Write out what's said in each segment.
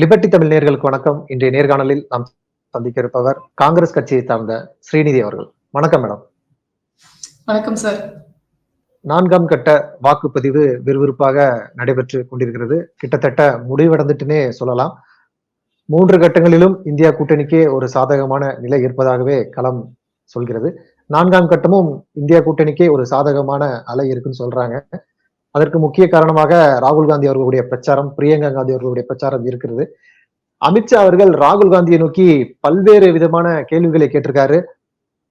Liberty Tamil நேர்களுக்கு வணக்கம். இன்றைய நேர்காணலில் நாம் சந்திக்க இருப்பவர் காங்கிரஸ் கட்சியை சார்ந்த ஸ்ரீநிதி அவர்கள். வணக்கம் மேடம். வணக்கம் சார் நான்காம் கட்ட வாக்குப்பதிவு விறுவிறுப்பாக நடைபெற்று கொண்டிருக்கிறது. கிட்டத்தட்ட முடிவடைந்துட்டுனே சொல்லலாம். மூன்று கட்டங்களிலும் இந்தியா கூட்டணிக்கே ஒரு சாதகமான நிலை இருப்பதாகவே களம் சொல்கிறது. நான்காம் கட்டமும் இந்தியா கூட்டணிக்கே ஒரு சாதகமான அலை இருக்குன்னு சொல்றாங்க. அதற்கு முக்கிய காரணமாக ராகுல் காந்தி அவர்களுடைய பிரச்சாரம் பிரியங்கா காந்தி அவர்களுடைய பிரச்சாரம் இருக்கிறது. அமித்ஷா அவர்கள் ராகுல் காந்தியை நோக்கி பல்வேறு விதமான கேள்விகளை கேட்டிருக்காரு.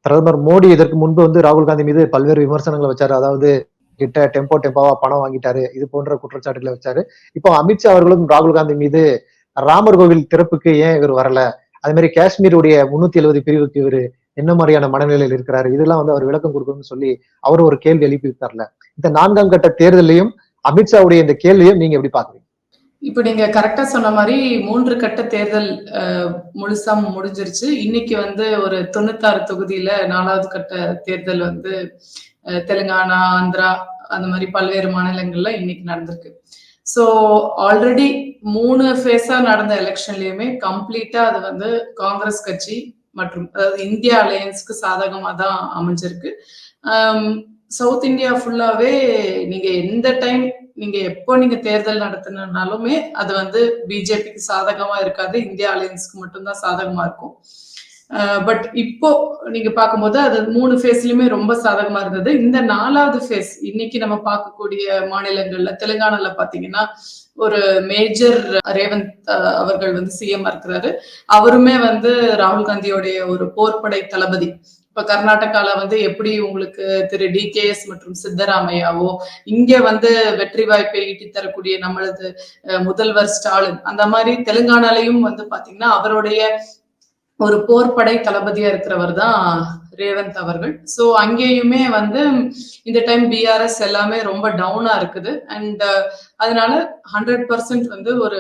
பிரதமர் மோடி இதற்கு முன்பு வந்து ராகுல் காந்தி மீது பல்வேறு விமர்சனங்களை வச்சாரு. அதாவது கிட்ட டெம்போ டெம்போவா பணம் வாங்கிட்டாரு. இது போன்ற குற்றச்சாட்டுகளை வச்சாரு. இப்போ அமித்ஷா அவர்களும் ராகுல் காந்தி மீது ராமர் கோவில் திறப்புக்கு ஏன் இவர் வரல? அதே மாதிரி காஷ்மீருடைய முன்னூத்தி எழுபது பிரிவுக்கு இவர் என்ன மாதிரியான மனநிலையில் இருக்கிறாரு? இதெல்லாம் வந்து அவர் விளக்கம் கொடுக்கணும்னு சொல்லி அவர் ஒரு கேள்வி எழுப்பி எழுப்பியிருக்காருல இந்த நான்காம் கட்ட தேர்தலையும் அமித்ஷாவுடைய இந்த கேள்வியும் நீங்க எப்படி பாக்குறீங்க இப்போ நீங்க கரெக்டா சொன்ன மாதிரி மூன்று கட்ட தேர்தல் முழுசா முடிஞ்சிருச்சு. இன்னைக்கு வந்து ஒரு தொண்ணூத்தாறு தொகுதியில நாலாவது கட்ட தேர்தல் வந்து தெலுங்கானா ஆந்திரா அந்த மாதிரி பல்வேறு மாநிலங்கள்ல இன்னைக்கு நடந்திருக்கு. ஸோ ஆல்ரெடி மூணு ஃபேஸா நடந்த எலெக்ஷன்லயுமே கம்ப்ளீட்டா அது வந்து காங்கிரஸ் கட்சி மற்றும் அதாவது இந்தியா அலையன்ஸ்க்கு சாதகமா தான் அமைஞ்சிருக்கு. சவுத் இந்தியா ஃபுல்லாவே நீங்க எந்த டைம் நீங்க எப்போ நீங்க தேர்தல் நடத்தினாலுமே அது வந்து பிஜேபிக்கு சாதகமா இருக்காது. இந்தியா அலையன்ஸ்க்கு மட்டும்தான் சாதகமா இருக்கும். பட் இப்போ நீங்க பார்க்கும்போது அது மூணு ஃபேஸ்லயுமே ரொம்ப சாதகமா இருந்தது. இந்த நாலாவது ஃபேஸ் இன்னைக்கு நம்ம பார்க்கக்கூடிய மாநிலங்கள்ல தெலுங்கானால பாத்தீங்கன்னா ஒரு மேஜர் ரேவந்த் அவர்கள் வந்து சிஎம் இருக்கிறாரு. அவருமே வந்து ராகுல் காந்தியோடைய ஒரு போர்ப்படை தளபதி. இப்ப கர்நாடகால வந்து எப்படி உங்களுக்கு திரு டி கே எஸ் மற்றும் சித்தராமையாவோ இங்க வந்து வெற்றி வாய்ப்பை ஈட்டி தரக்கூடிய நம்மளது முதல்வர் ஸ்டாலின் அந்த மாதிரி தெலுங்கானாலையும் வந்து பாத்தீங்கன்னா அவருடைய ஒரு போர்படை தளபதியா இருக்கிறவர் தான் ரேவந்த் அவர்கள். ஸோ அங்கேயுமே வந்து இந்த டைம் பிஆர்எஸ் எல்லாமே ரொம்ப டவுனா இருக்குது. அண்ட் uh, அதனால ஹண்ட்ரட் பர்சன்ட் வந்து ஒரு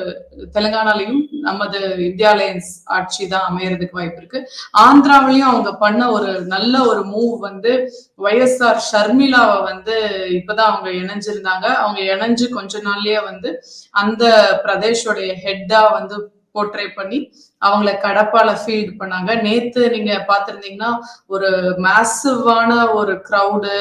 தெலுங்கானாலையும் நமது இந்தியா அலையன்ஸ் ஆட்சி தான் அமையறதுக்கு வாய்ப்பு இருக்கு. ஆந்திராவிலையும் அவங்க பண்ண ஒரு நல்ல ஒரு மூவ் வந்து ஒய்எஸ்ஆர் ஷர்மிளாவை வந்து இப்பதான் அவங்க இணைஞ்சிருந்தாங்க. அவங்க இணைஞ்சு கொஞ்ச நாள்லயே வந்து அந்த பிரதேஷோடைய ஹெட்டா வந்து போர்ட்ரே பண்ணி அவங்கள கடப்பால ஃபீல்ட் பண்ணாங்க. நேத்து நீங்க பாத்திருந்தீங்கன்னா ஒரு மேசிவான ஒரு க்ரௌடு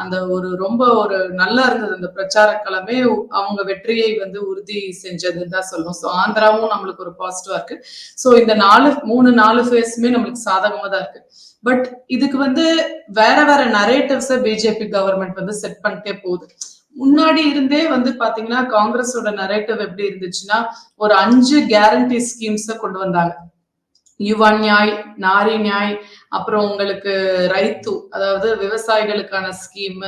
அந்த ஒரு ரொம்ப ஒரு நல்லா இருந்தது. அந்த பிரச்சார களமே அவங்க வெற்றியை வந்து உறுதி செஞ்சதுன்னு தான் சொல்லுவோம் ஸோ ஆந்திராவும் நம்மளுக்கு ஒரு பாசிட்டிவா இருக்கு. ஸோ இந்த நாலு மூணு நாலு ஃபேஸுமே நம்மளுக்கு சாதகமா தான் இருக்கு. பட் இதுக்கு வந்து வேற வேற நரேட்டிவ்ஸை பிஜேபி கவர்மெண்ட் வந்து செட் பண்ணிட்டே போகுது. முன்னாடி இருந்தே வந்து பாத்தீங்கன்னா காங்கிரஸோட நரேட்டிவ் எப்படி இருந்துச்சுன்னா ஒரு அஞ்சு கேரண்டி ஸ்கீம்ஸ கொண்டு வந்தாங்க. யுவ நியாய் நாரி நியாய் அப்புறம் உங்களுக்கு ரைத்து அதாவது விவசாயிகளுக்கான ஸ்கீம்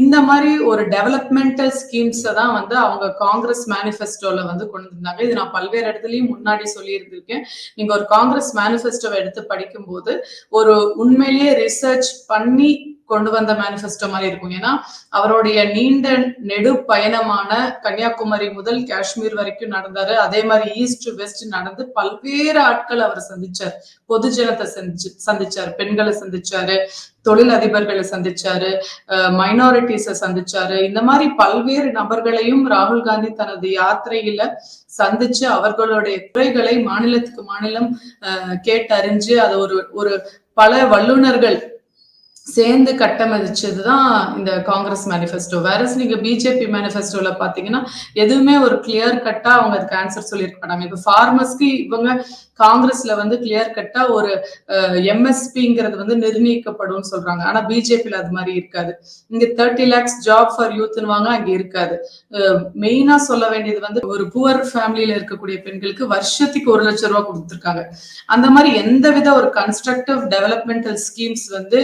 இந்த மாதிரி ஒரு டெவலப்மெண்டல் ஸ்கீம்ஸை தான் வந்து அவங்க காங்கிரஸ் மேனிஃபெஸ்டோல வந்து கொண்டு வந்தாங்க. இது நான் பல்வேறு இடத்துலையும் முன்னாடி சொல்லியிருந்திருக்கேன். நீங்க ஒரு காங்கிரஸ் மேனிஃபெஸ்டோவை எடுத்து படிக்கும்போது ஒரு உண்மையிலேயே ரிசர்ச் பண்ணி கொண்டு வந்த மேனிஃபெஸ்டோ மாதிரி இருக்கும். ஏன்னா அவருடைய நீண்ட நெடு பயணமான கன்னியாகுமரி முதல் காஷ்மீர் வரைக்கும் நடந்தாரு. அதே மாதிரி ஈஸ்ட் வெஸ்ட் நடந்து பல்வேறு ஆட்கள் அவர் சந்திச்சார். பொதுஜனத்தை சந்திச்சு சந்திச்சு சந்திச்சாரு பெண்களை சந்திச்சாரு தொழில் அதிபர்களை சந்திச்சாரு மைனாரிட்டிஸை சந்திச்சாரு. இந்த மாதிரி பல்வேறு நபர்களையும் ராகுல் காந்தி தனது யாத்திரையில சந்திச்சு அவர்களுடைய குறைகளை மாநிலத்துக்கு மாநிலம் கேட்டறிஞ்சு அது ஒரு ஒரு பல வல்லுநர்கள் சேர்ந்து கட்டமதிச்சது தான் இந்த காங்கிரஸ் மேனிஃபெஸ்டோ வேற நீங்க பிஜேபி மேனிஃபெஸ்டோல பாத்தீங்கன்னா எதுவுமே ஒரு கிளியர் கட்டா அவங்க அதுக்கு ஆன்சர் சொல்லியிருக்க மாட்டாங்க. இப்ப ஃபார்மர்ஸ்க்கு இவங்க காங்கிரஸ்ல வந்து கிளியர் கட்டா ஒரு எம்எஸ்பிங்கிறது வந்து நிர்ணயிக்கப்படும் சொல்றாங்க. ஆனா பிஜேபியில அது மாதிரி இருக்காது. இங்க தேர்ட்டி லேக்ஸ் ஜாப் ஃபார் யூத்னுவாங்க அங்க இருக்காது. மெயினா சொல்ல வேண்டியது வந்து ஒரு புவர் ஃபேமிலியில இருக்கக்கூடிய பெண்களுக்கு வருஷத்துக்கு ஒரு லட்சம் ரூபாய் கொடுத்துருக்காங்க. அந்த மாதிரி எந்த வித ஒரு கன்ஸ்ட்ரக்டிவ் டெவலப்மெண்டல் ஸ்கீம்ஸ் வந்து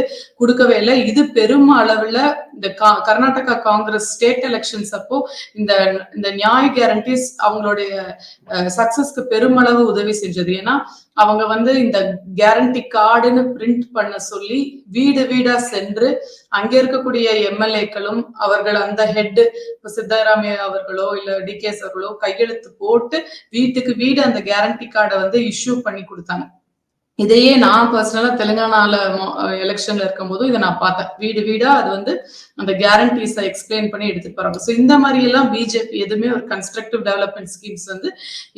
கொடுக்கவே இல்லை. இது பெரும் அளவுல இந்த கர்நாடகா காங்கிரஸ் ஸ்டேட் எலெக்ஷன்ஸ் அப்போ இந்த இந்த நியாய கேரண்டிஸ் அவங்களுடைய சக்சஸ்க்கு பெருமளவு உதவி செஞ்சது. ஏன்னா அவங்க வந்து இந்த கேரண்டி கார்டுன்னு பிரிண்ட் பண்ண சொல்லி வீடு வீடா சென்று அங்கே இருக்கக்கூடிய எம்எல்ஏக்களும் அவர்கள் அந்த ஹெட் சித்தராமையா அவர்களோ இல்ல டிகேஸ் அவர்களோ கையெழுத்து போட்டு வீட்டுக்கு வீடு அந்த கேரண்டி கார்டை வந்து இஷ்யூ பண்ணி கொடுத்தாங்க. இதையே நான் பர்சனலா தெலுங்கானால எலெக்ஷன்ல இருக்கும் போதும் இதை நான் பார்த்தேன். வீடு வீடா அது வந்து அந்த கேரண்டிஸை எக்ஸ்பிளைன் பண்ணி எடுத்துட்டு போறாங்க. ஸோ இந்த மாதிரி எல்லாம் பிஜேபி எதுவுமே ஒரு கன்ஸ்ட்ரக்டிவ் டெவலப்மெண்ட் ஸ்கீம்ஸ் வந்து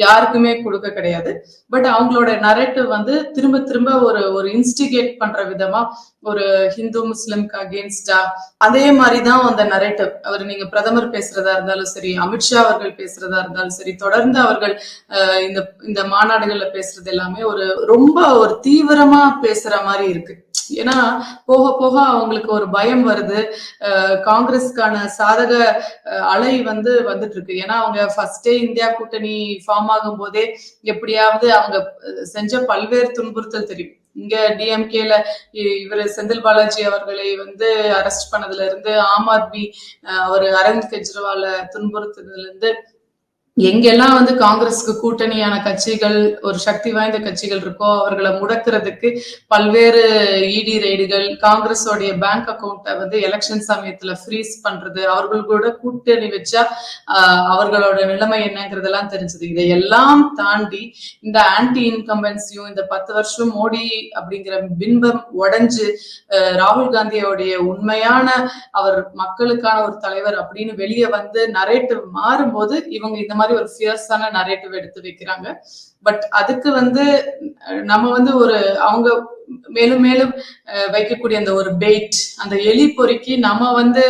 யாருக்குமே கொடுக்க கிடையாது. பட் அவங்களோட நரேட்டிவ் வந்து திரும்ப திரும்ப ஒரு ஒரு இன்ஸ்டிகேட் பண்ற விதமா ஒரு ஹிந்து முஸ்லிம்க்கு அகேன்ஸ்டா அதே மாதிரிதான் அந்த நரேட்டிவ் அவர் நீங்க பிரதமர் பேசுறதா இருந்தாலும் சரி அமித்ஷா அவர்கள் பேசுறதா இருந்தாலும் சரி தொடர்ந்து அவர்கள் இந்த இந்த மாநாடுகள்ல பேசுறது எல்லாமே ஒரு ரொம்ப ஒரு தீவிரமா பேசுற மாதிரி இருக்கு. ஏன்னா போக போக அவங்களுக்கு ஒரு பயம் வருது. காங்கிரஸ்க்கான சாதக அலை வந்து வந்துட்டு இருக்கு ஏன்னா அவங்க ஃபர்ஸ்டே இந்தியா கூட்டணி ஃபார்ம் ஆகும் போதே எப்படியாவது அவங்க செஞ்ச பல்வேறு துன்புறுத்தல் தெரியும். இங்க டிஎம்கேல இவர் செந்தில் பாலாஜி அவர்களை வந்து அரெஸ்ட் பண்ணதுல இருந்து ஆம் ஆத்மி அவர் அரவிந்த் கெஜ்ரிவால துன்புறுத்துறதுல இருந்து எங்கெல்லாம் வந்து காங்கிரஸ்க்கு கூட்டணியான கட்சிகள் ஒரு சக்தி வாய்ந்த கட்சிகள் இருக்கோ அவர்களை முடக்கிறதுக்கு பல்வேறு இடி ரெய்டுகள் காங்கிரஸோடைய பேங்க் அக்கௌண்ட்டை வந்து எலெக்ஷன் சமயத்துல ஃப்ரீஸ் பண்றது அவர்கள் கூட கூட்டணி வச்சா அவர்களோட நிலைமை என்னங்கிறதெல்லாம் தெரிஞ்சது. இதையெல்லாம் தாண்டி இந்த ஆன்டி இன்கம்பன்சியும் இந்த பத்து வருஷம் மோடி அப்படிங்கிற பின்பம் உடஞ்சு ராகுல் காந்தியோடைய உண்மையான அவர் மக்களுக்கான ஒரு தலைவர் அப்படின்னு வெளியே வந்து நரேட்டிவ் மாறும்போது இவங்க இந்த மாதிரி ஒரு ஃபியர்ஸான நரேட்டிவ் எடுத்து வைக்கிறாங்க. பட் அதுக்கு வந்து நம்ம வந்து ஒரு அவங்க மேலும் மேலும் அஹ், வைக்கக்கூடிய அந்த ஒரு பெயிட் அந்த எலி பொறுக்கி நம்ம வந்து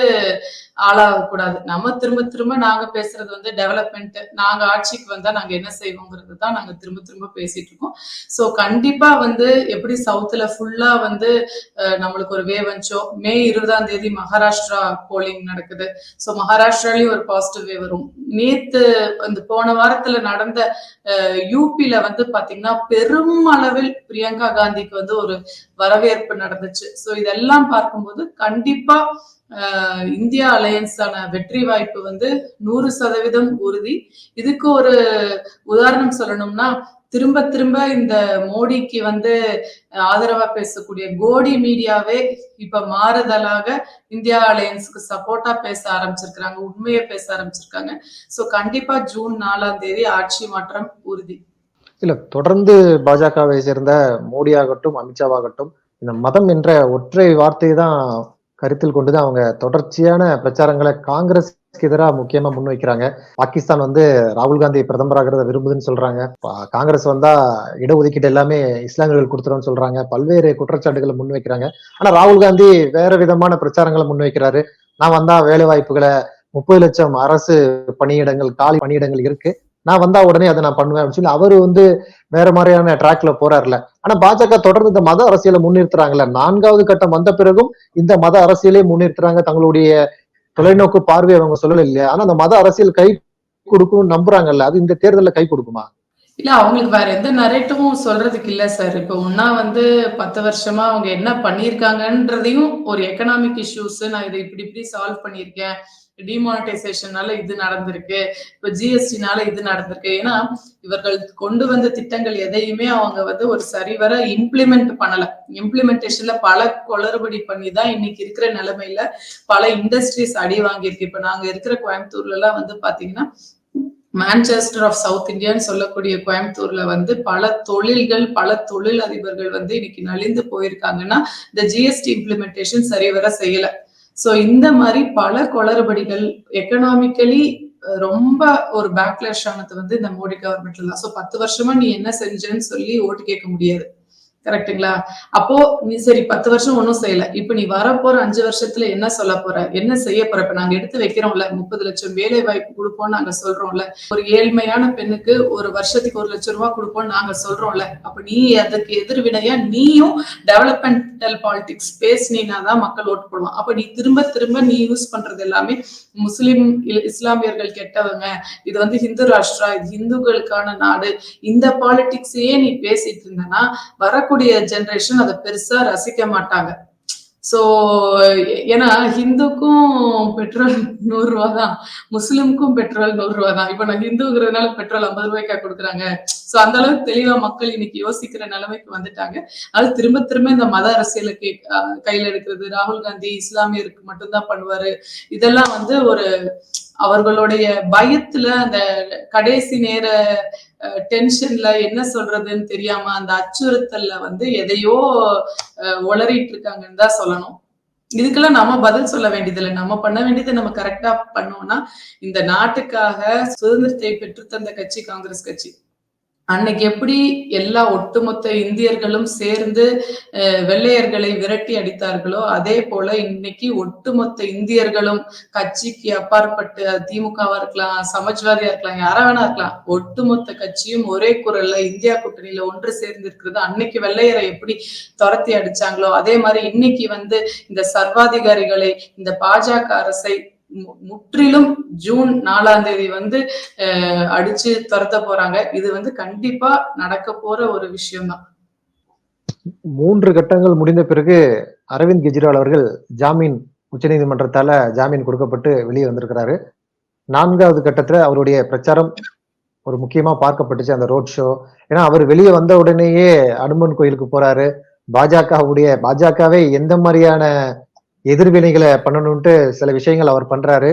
ஆளாகக்கூடாது. நம்ம திரும்ப திரும்ப நாங்க பேசுறது வந்து டெவலப்மெண்ட் நாங்க ஆட்சிக்கு வந்தா நாங்க என்ன செய்வோங்கிறது தான் நாங்க திரும்ப திரும்ப பேசிட்டு இருக்கோம். சோ கண்டிப்பா வந்து எப்படி சவுத்துல ஃபுல்லா வந்து நம்மளுக்கு ஒரு வே வந்துச்சோ மே இருபதாம் தேதி மகாராஷ்டிரா போலிங் நடக்குது. சோ மகாராஷ்டிராலயும் ஒரு பாசிட்டிவ் வே வரும். நேத்து அந்த போன வாரத்துல நடந்த யூபில வந்து பாத்தீங்கன்னா பெரும் அளவில் பிரியங்கா காந்திக்கு வந்து ஒரு வரவேற்பு நடந்துச்சு. சோ இதெல்லாம் பார்க்கும்போது கண்டிப்பா இந்தியா அலையன்ஸான வெற்றி வாய்ப்பு வந்து நூறு சதவீதம் உறுதி. இதுக்கு ஒரு உதாரணம் சொல்லணும்னா திரும்ப திரும்ப இந்த மோடிக்கு வந்து ஆதரவா பேசக்கூடிய கோடி மீடியாவே இப்ப மாறுதலாக இந்தியா அலையன்ஸ்க்கு சப்போர்ட்டா பேச ஆரம்பிச்சிருக்கிறாங்க உண்மையை பேச ஆரம்பிச்சிருக்காங்க. சோ கண்டிப்பா ஜூன் நாலாம் தேதி ஆட்சி மாற்றம் உறுதி. இல்ல தொடர்ந்து பாஜகவை சேர்ந்த மோடி ஆகட்டும் அமித்ஷாவாகட்டும் இந்த மதம் என்ற ஒற்றை வார்த்தை தான் கருத்தில் கொண்டுதான் அவங்க தொடர்ச்சியான பிரச்சாரங்களை காங்கிரஸ்க்கு எதிராக முக்கியமா முன்வைக்கிறாங்க பாகிஸ்தான் வந்து ராகுல் காந்தி பிரதமராகிறத விரும்புதுன்னு சொல்றாங்க. காங்கிரஸ் வந்தா இடஒதுக்கீடு எல்லாமே இஸ்லாமியர்கள் கொடுத்துரும்னு சொல்றாங்க. பல்வேறு குற்றச்சாட்டுகளை முன்வைக்கிறாங்க ஆனா ராகுல் காந்தி வேற விதமான பிரச்சாரங்களை முன்வைக்கிறாரு நான் வந்தா வேலை வாய்ப்புகளை முப்பது லட்சம் அரசு பணியிடங்கள் காலி பணியிடங்கள் இருக்கு. நான் வந்தா உடனே அதை நான் பண்ணுவேன் அப்படின்னு சொல்லி அவரு வந்து வேற மாதிரியான ட்ராக்ல போறாருல ஆனா பாஜக தொடர்ந்து இந்த மத அரசியலை முன்னிறுத்துறாங்கல்ல. நான்காவது கட்டம் வந்த பிறகும் இந்த மத அரசியலே முன்னிறுத்துறாங்க தங்களுடைய தொலைநோக்கு பார்வை அவங்க சொல்லல இல்லையா? ஆனா அந்த மத அரசியல் கை கொடுக்கும் நம்புறாங்கல்ல. அது இந்த தேர்தல்ல கை கொடுக்குமா? இல்ல அவங்களுக்கு வேற எந்த நரேட்டிவும் சொல்றதுக்கு இல்ல சார் இப்ப ஒன்னா வந்து பத்து வருஷமா அவங்க என்ன பண்ணிருக்காங்கன்றதையும் ஒரு எக்கனாமிக் இஷ்யூஸ் நான் இதை இப்படி இப்படி சால்வ் பண்ணியிருக்கேன் டிமானிட்டைசேஷனால இது நடந்திருக்கு. இப்ப ஜிஎஸ்டினால இது நடந்திருக்கு. ஏன்னா இவர்கள் கொண்டு வந்த திட்டங்கள் எதையுமே அவங்க வந்து ஒரு சரிவர இம்ப்ளிமெண்ட் பண்ணல. இம்ப்ளிமெண்டேஷன்ல பல குளறுபடி பண்ணி தான் இன்னைக்கு இருக்கிற நிலைமையில பல இண்டஸ்ட்ரீஸ் அடி வாங்கியிருக்கு. இப்ப நாங்க இருக்கிற கோயம்புத்தூர்ல எல்லாம் வந்து பாத்தீங்கன்னா மான்செஸ்டர் ஆஃப் சவுத் இந்தியான்னு சொல்லக்கூடிய கோயம்புத்தூர்ல வந்து பல தொழில்கள் பல தொழில் அதிபர்கள் வந்து இன்னைக்கு நலிந்து போயிருக்காங்கன்னா இந்த ஜிஎஸ்டி இம்ப்ளிமெண்டேஷன் சரிவர செய்யல. சோ இந்த மாதிரி பல குளறுபடிகள் எக்கனாமிக்கலி ரொம்ப ஒரு பேக்லேஷ் ஆனது வந்து இந்த மோடி கவர்மெண்ட்ல தான். சோ பத்து வருஷமா நீ என்ன செஞ்சேன்னு சொல்லி ஓட்டு கேட்க முடியாது. கரெக்ட்டுங்களா? அப்போ நீ சரி பத்து வருஷம் ஒன்றும் செய்யல. இப்ப நீ வரப்போற அஞ்சு வருஷத்துல என்ன சொல்ல போற? என்ன செய்ய போற? இப்ப நாங்க எடுத்து வைக்கிறோம்ல முப்பது லட்சம் வேலை வாய்ப்பு கொடுப்போம் நாங்க சொல்றோம்ல. ஒரு ஏழ்மையான பெண்ணுக்கு ஒரு வருஷத்துக்கு ஒரு லட்சம் ரூபாய் கொடுப்போம் நாங்க சொல்றோம்ல. அப்ப நீ அதுக்கு எதிர்வினையா நீயும் டெவலப்மெண்டல் பாலிடிக்ஸ் பேசினா தான் மக்கள் ஓட்டு போடுவான் அப்ப நீ திரும்ப திரும்ப நீ யூஸ் பண்றது எல்லாமே முஸ்லிம் இஸ்லாமியர்கள் கெட்டவங்க. இது வந்து ஹிந்து ராஷ்டிரா இது ஹிந்துக்களுக்கான நாடு. இந்த பாலிடிக்ஸையே நீ பேசிட்டு இருந்தனா வரக்கூடிய ஜெனரேஷன் அதை பெருசா ரசிக்க மாட்டாங்க. சோ ஏன்னா ஹிந்துக்கும் பெட்ரோல் நூறுரூவா தான் முஸ்லிம்க்கும் பெட்ரோல் நூறுரூவா தான் இப்ப நான் ஹிந்துங்கிறதுனால பெட்ரோல் ஐம்பது ரூபாய்க்கா கொடுக்குறாங்க. ஸோ அந்த அளவுக்கு தெளிவா மக்கள் இன்னைக்கு யோசிக்கிற நிலைமைக்கு வந்துட்டாங்க. அது திரும்ப திரும்ப இந்த மத அரசியலை கே கையில் கையில எடுக்கிறது ராகுல் காந்தி இஸ்லாமியருக்கு மட்டும்தான் பண்ணுவாரு. இதெல்லாம் வந்து ஒரு அவர்களுடைய பயத்துல அந்த கடைசி நேர டென்ஷன்ல என்ன சொல்றதுன்னு தெரியாம அந்த அச்சுறுத்தல்ல வந்து எதையோ உளறிட்டு இருக்காங்கன்னு தான் சொல்லணும். இதுக்கெல்லாம் நம்ம பதில் சொல்ல வேண்டியதில்லை. நம்ம பண்ண வேண்டியதை நம்ம கரெக்டா பண்ணோம்னா இந்த நாட்டுக்காக சுதந்திரத்தை பெற்றுத்தந்த கட்சி காங்கிரஸ் கட்சி. அன்னைக்கு எப்படி எல்லா ஒட்டுமொத்த இந்தியர்களும் சேர்ந்து வெள்ளையர்களை விரட்டி அடித்தார்களோ அதே போல இன்னைக்கு ஒட்டுமொத்த இந்தியர்களும் கட்சிக்கு அப்பாற்பட்டு திமுகவா இருக்கலாம் சமாஜ்வாதியா இருக்கலாம் யாரா வேணா இருக்கலாம் ஒட்டுமொத்த கட்சியும் ஒரே குரல்ல இந்தியா கூட்டணியில ஒன்று சேர்ந்து இருக்கிறது. அன்னைக்கு வெள்ளையரை எப்படி துரத்தி அடிச்சாங்களோ அதே மாதிரி இன்னைக்கு வந்து இந்த சர்வாதிகாரிகளை இந்த பாஜக அரசை முற்றிலும் ஜூன் நாலாம் தேதி வந்து அடிச்சு துரத்த போறாங்க. இது வந்து கண்டிப்பா நடக்க போற ஒரு விஷயம்தான். மூன்று கட்டங்கள் முடிந்த பிறகு அரவிந்த் கெஜ்ரிவால் அவர்கள் ஜாமீன் உச்சநீதிமன்றத்தால ஜாமீன் கொடுக்கப்பட்டு வெளியே வந்திருக்கிறாரு. நான்காவது கட்டத்துல அவருடைய பிரச்சாரம் ஒரு முக்கியமா பார்க்கப்பட்டுச்சு அந்த ரோட் ஷோ. ஏன்னா அவர் வெளியே வந்த உடனேயே அனுமன் கோயிலுக்கு போறாரு. பாஜகவுடைய பாஜகவே எந்த மாதிரியான எதிர்வினைகளை பண்ணணும்ட்டு சில விஷயங்கள் அவர் பண்றாரு.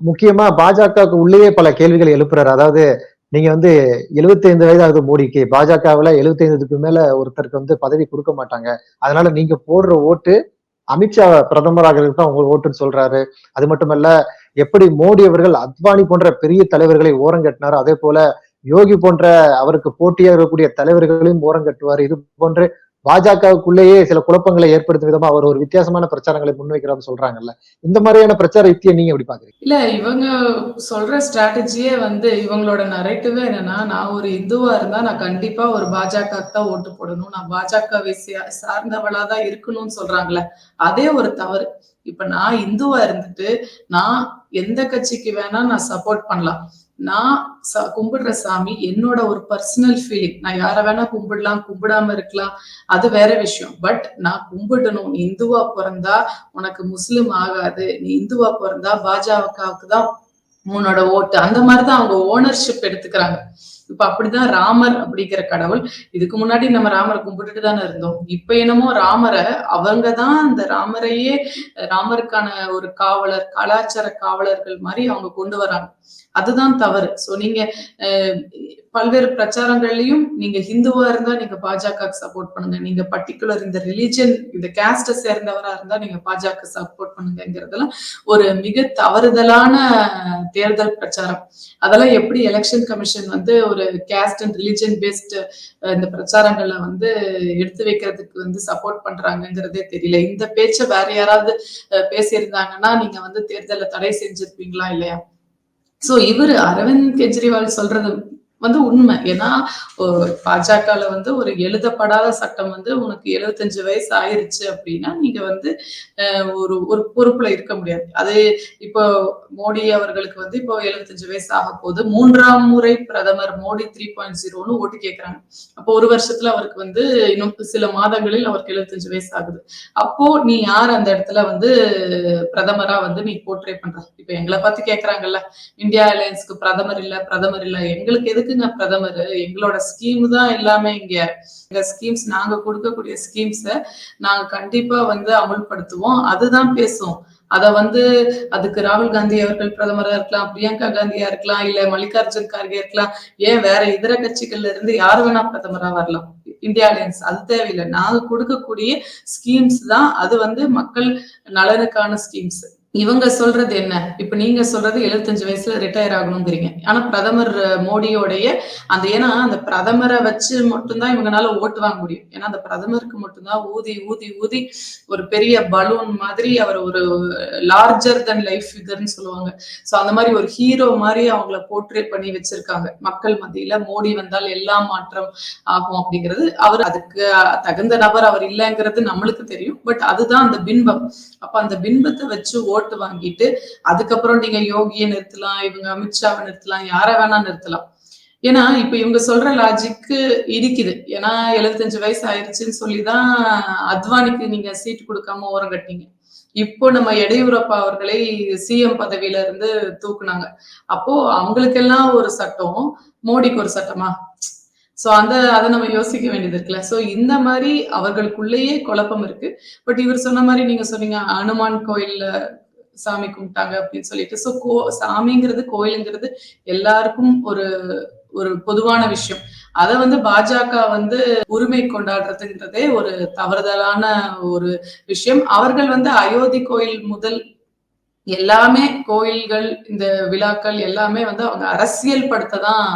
முக்கியமா பாஜகவுக்கு உள்ளேயே பல கேள்விகளை எழுப்புறாரு. அதாவது நீங்க வந்து எழுபத்தி ஐந்து வயதாவது மோடிக்கு பாஜகவுல எழுபத்தி ஐந்துக்கு மேல ஒருத்தருக்கு வந்து பதவி கொடுக்க மாட்டாங்க. அதனால நீங்க போடுற ஓட்டு அமித்ஷா பிரதமராக தான் உங்க ஓட்டுன்னு சொல்றாரு. அது மட்டுமல்ல எப்படி மோடி அவர்கள் அத்வானி போன்ற பெரிய தலைவர்களை ஓரங்கட்டினாரோ அதே போல யோகி போன்ற அவருக்கு போட்டியாக இருக்கக்கூடிய தலைவர்களையும் ஓரங்கட்டுவார் இது போன்று பாஜகவுக்குள்ளேயே சில குழப்பங்களை ஏற்படுத்தும் விதமா அவர் ஒரு வித்தியாசமான பிரச்சாரங்களை முன்வைக்கிறான்னு சொல்றாங்கல்ல. இந்த மாதிரியான பிரச்சார யுக்தியை நீங்க எப்படி பாக்குறீங்க? இல்ல இவங்க சொல்ற ஸ்ட்ராட்டஜியே வந்து இவங்களோட நரேட்டிவே என்னன்னா நான் ஒரு இந்துவா இருந்தா நான் கண்டிப்பா ஒரு பாஜக தான் ஓட்டு போடணும். நான் பாஜக சார்ந்தவளா தான் இருக்கணும்னு சொல்றாங்கல்ல. அதே ஒரு தவறு. இப்ப நான் இந்துவா இருந்துட்டு நான் எந்த கட்சிக்கு வேணா நான் சப்போர்ட் பண்ணலாம். நான் கும்பிடுற சாமி என்னோட ஒரு பர்சனல் ஃபீலிங் நான் யார வேணா கும்பிடலாம் கும்பிடாம இருக்கலாம். அது வேற விஷயம். பட் நான் கும்பிடணும். இந்துவா பிறந்தா உனக்கு முஸ்லிம் ஆகாது. நீ இந்துவா பிறந்தா பாஜகவுக்கு தான் உன்னோட ஓட்டு. அந்த மாதிரிதான் அவங்க ஓனர்ஷிப் எடுத்துக்கிறாங்க. இப்ப அப்படிதான் ராமர் அப்படிங்கிற கடவுள். இதுக்கு முன்னாடி நம்ம ராமரை கும்பிட்டுட்டு தானே இருந்தோம். இப்ப என்னமோ ராமரை அவங்க தான் அந்த ராமரையே ராமருக்கான ஒரு காவலர் கலாச்சார காவலர்கள் மாதிரி அவங்க கொண்டு வராங்க. அதுதான் தவறு. சோ நீங்க பல்வேறு பிரச்சாரங்கள்லயும் நீங்க ஹிந்துவா இருந்தா நீங்க பாஜக சப்போர்ட் பண்ணுங்க. நீங்க பர்டிகுலர் இந்த ரிலிஜன் இந்த கேஸ்ட சேர்ந்தவரா இருந்தா நீங்க பாஜக சப்போர்ட் பண்ணுங்கிறதெல்லாம் ஒரு மிக தவறுதலான தேர்தல் பிரச்சாரம். அதெல்லாம் எப்படி எலெக்ஷன் கமிஷன் வந்து ஒரு கேஸ்ட் அண்ட் ரிலிஜன் பேஸ்ட் இந்த பிரச்சாரங்களை வந்து எடுத்து வைக்கிறதுக்கு வந்து சப்போர்ட் பண்றாங்கிறதே தெரியல. இந்த பேச்சை வேற யாராவது பேசியிருந்தாங்கன்னா நீங்க வந்து தேர்தலை தடை செஞ்சிருப்பீங்களா இல்லையா? சோ இவர் அரவிந்த் கெஜ்ரிவால் சொல்றது வந்து உண்மை. ஏன்னா பாஜகல வந்து ஒரு எழுதப்படாத சட்டம் வந்து உனக்கு எழுபத்தஞ்சு வயசு ஆயிருச்சு அப்படின்னா நீங்க வந்து ஒரு ஒரு பொறுப்புல இருக்க முடியாது. அது இப்போ மோடி அவர்களுக்கு வந்து இப்போ எழுபத்தஞ்சு வயசு ஆக போகுது மூன்றாம் முறை பிரதமர் மோடி த்ரீ பாயிண்ட் ஜீரோன்னு ஓட்டு கேட்கிறாங்க அப்போ ஒரு வருஷத்துல அவருக்கு வந்து இன்னும் சில மாதங்களில் அவருக்கு எழுபத்தஞ்சு வயசு ஆகுது. அப்போ நீ யார் அந்த இடத்துல வந்து பிரதமரா வந்து நீ போர்ட்ரே பண்ற? இப்ப எங்களை பார்த்து கேட்கறாங்கல்ல இந்தியா அலையன்ஸ்க்கு பிரதமர் இல்ல பிரதமர் இல்ல எங்களுக்கு எதுக்கு எதுக்குங்க பிரதமர். எங்களோட ஸ்கீம் தான் எல்லாமே இங்க. இந்த ஸ்கீம்ஸ் நாங்க கொடுக்கக்கூடிய ஸ்கீம்ஸ நாங்க கண்டிப்பா வந்து அமுல்படுத்துவோம். அதுதான் பேசுவோம் அதை வந்து அதுக்கு ராகுல் காந்தி அவர்கள் பிரதமரா இருக்கலாம் பிரியங்கா காந்தியா இருக்கலாம் இல்ல மல்லிகார்ஜுன் கார்கே இருக்கலாம். ஏன் வேற இதர கட்சிகள்ல இருந்து யார் வேணா பிரதமரா வரலாம்? இந்தியா அலையன்ஸ் அது தேவையில்லை. நாங்க கொடுக்கக்கூடிய ஸ்கீம்ஸ் தான் அது வந்து மக்கள் நலனுக்கான ஸ்கீம்ஸ் இவங்க சொல்றது என்ன? இப்ப நீங்க சொல்றது எழுபத்தஞ்சு வயசுல ரிட்டையர் ஆகணுங்கிறீங்க ஆனா பிரதமர் மோடியோடைய அந்த ஏன்னா அந்த பிரதமரை வச்சு மட்டும்தான் இவங்கனால ஓட்டு வாங்க முடியும். ஏன்னா அந்த பிரதமருக்கு மட்டும்தான் ஊதி ஊதி ஊதி ஒரு பெரிய பலூன் மாதிரி அவர் ஒரு லார்ஜர் தன் லைஃப் ஃபிகர்னு சொல்லுவாங்க. சோ அந்த மாதிரி ஒரு ஹீரோ மாதிரி அவங்கள போர்ட்ரேட் பண்ணி வச்சிருக்காங்க. மக்கள் மத்தியில மோடி வந்தால் எல்லாம் மாற்றம் ஆகும் அப்படிங்கிறது அவர் அதுக்கு தகுந்த நபர் அவர் இல்லைங்கிறது நம்மளுக்கு தெரியும். பட் அதுதான் அந்த பின்பம். அப்ப அந்த பின்பத்தை வச்சு ஓட்டு வாங்கிட்டு அதுக்கப்புறம் நீங்க யோகியை நிறுத்தலாம் இவங்க அமித்ஷாவை நிறுத்தலாம் யார வேணா நிறுத்தலாம். ஏன்னா இப்ப இவங்க சொல்ற லாஜிக்கு இருக்குது ஏன்னா எழுபத்தஞ்சு வயசு ஆயிடுச்சுன்னு சொல்லிதான் அத்வானிக்கு நீங்க சீட்டு கொடுக்காம ஓரம் கட்டிங்க. இப்போ நம்ம எடியூரப்பா அவர்களை சிஎம் பதவியில இருந்து தூக்குனாங்க. அப்போ அவங்களுக்கெல்லாம் ஒரு சட்டம் மோடிக்கு ஒரு சட்டமா? சோ அந்த அதை நம்ம யோசிக்க வேண்டியது இருக்குல்ல. சோ இந்த மாதிரி அவர்களுக்குள்ளேயே குழப்பம் இருக்கு. பட் இவர் சொன்ன மாதிரி நீங்க சொன்னீங்க அனுமான் கோயில்ல சாமி கும்பிட்டாங்க அப்படின்னு சொல்லிட்டு. ஸோ கோ சாமிங்கிறது கோயிலுங்கிறது எல்லாருக்கும் ஒரு ஒரு பொதுவான விஷயம். அதை வந்து பாஜக வந்து உரிமை கொண்டாடுறதுங்கிறதே ஒரு தவறுதலான ஒரு விஷயம். அவர்கள் வந்து அயோத்தி கோயில் முதல் எல்லாமே கோயில்கள் இந்த விழாக்கள் எல்லாமே வந்து அவங்க அரசியல் படுத்த தான்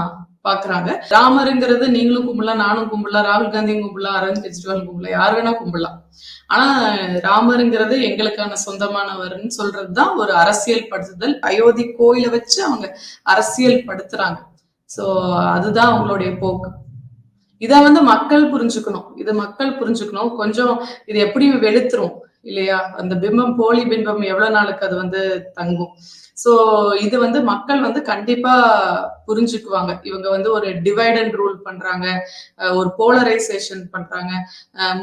பாக்குறாங்க. ராமருங்கிறது நீங்களும் கும்பிடலாம் நானும் கும்பிடலாம் ராகுல் காந்தியும் கும்பிடலாம் அரவிந்த் கெஜ்ரிவால் கும்பிடலாம் யார் வேணா கும்பிடலாம். ஆனா ராமருங்கிறது எங்களுக்கான சொந்தமானவர்னு சொல்றதுதான் ஒரு அரசியல் படுத்துதல் அயோத்தி கோயிலை வச்சு அவங்க அரசியல் படுத்துறாங்க சோ அதுதான் அவங்களுடைய போக்கு. இத வந்து மக்கள் புரிஞ்சுக்கணும். இது மக்கள் புரிஞ்சுக்கணும். கொஞ்சம் இது எப்படி வெளுத்துரும்? இல்லையா? அந்த பிம்பம் போலி பிம்பம் எவ்வளவு நாளுக்கு அது வந்து தங்கும்? சோ இது வந்து மக்கள் வந்து கண்டிப்பா புரிஞ்சுக்குவாங்க. இவங்க வந்து ஒரு டிவைட் அண்ட் ரூல் பண்றாங்க. ஒரு போலரைசேஷன் பண்றாங்க.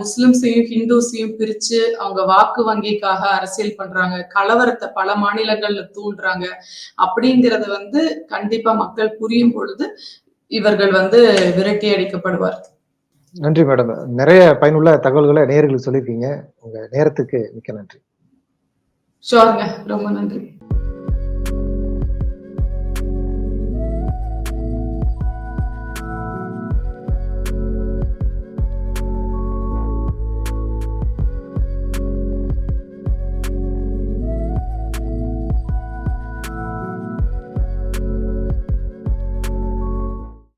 முஸ்லிம்ஸையும் ஹிந்துஸையும் பிரிச்சு அவங்க வாக்கு வங்கிக்காக அரசியல் பண்றாங்க. கலவரத்தை பல மாநிலங்கள்ல தூண்டுறாங்க. அப்படிங்கறது வந்து கண்டிப்பா மக்கள் புரியும் பொழுது இவர்கள் வந்து விரட்டி அடிக்கப்படுவார் நன்றி மேடம். நிறைய பயனுள்ள தகவல்களை நேர்களுக்கு சொல்லியிருக்கீங்க. உங்க நேரத்துக்கு மிக்க நன்றி. ஷோருங்க ரொம்ப நன்றி.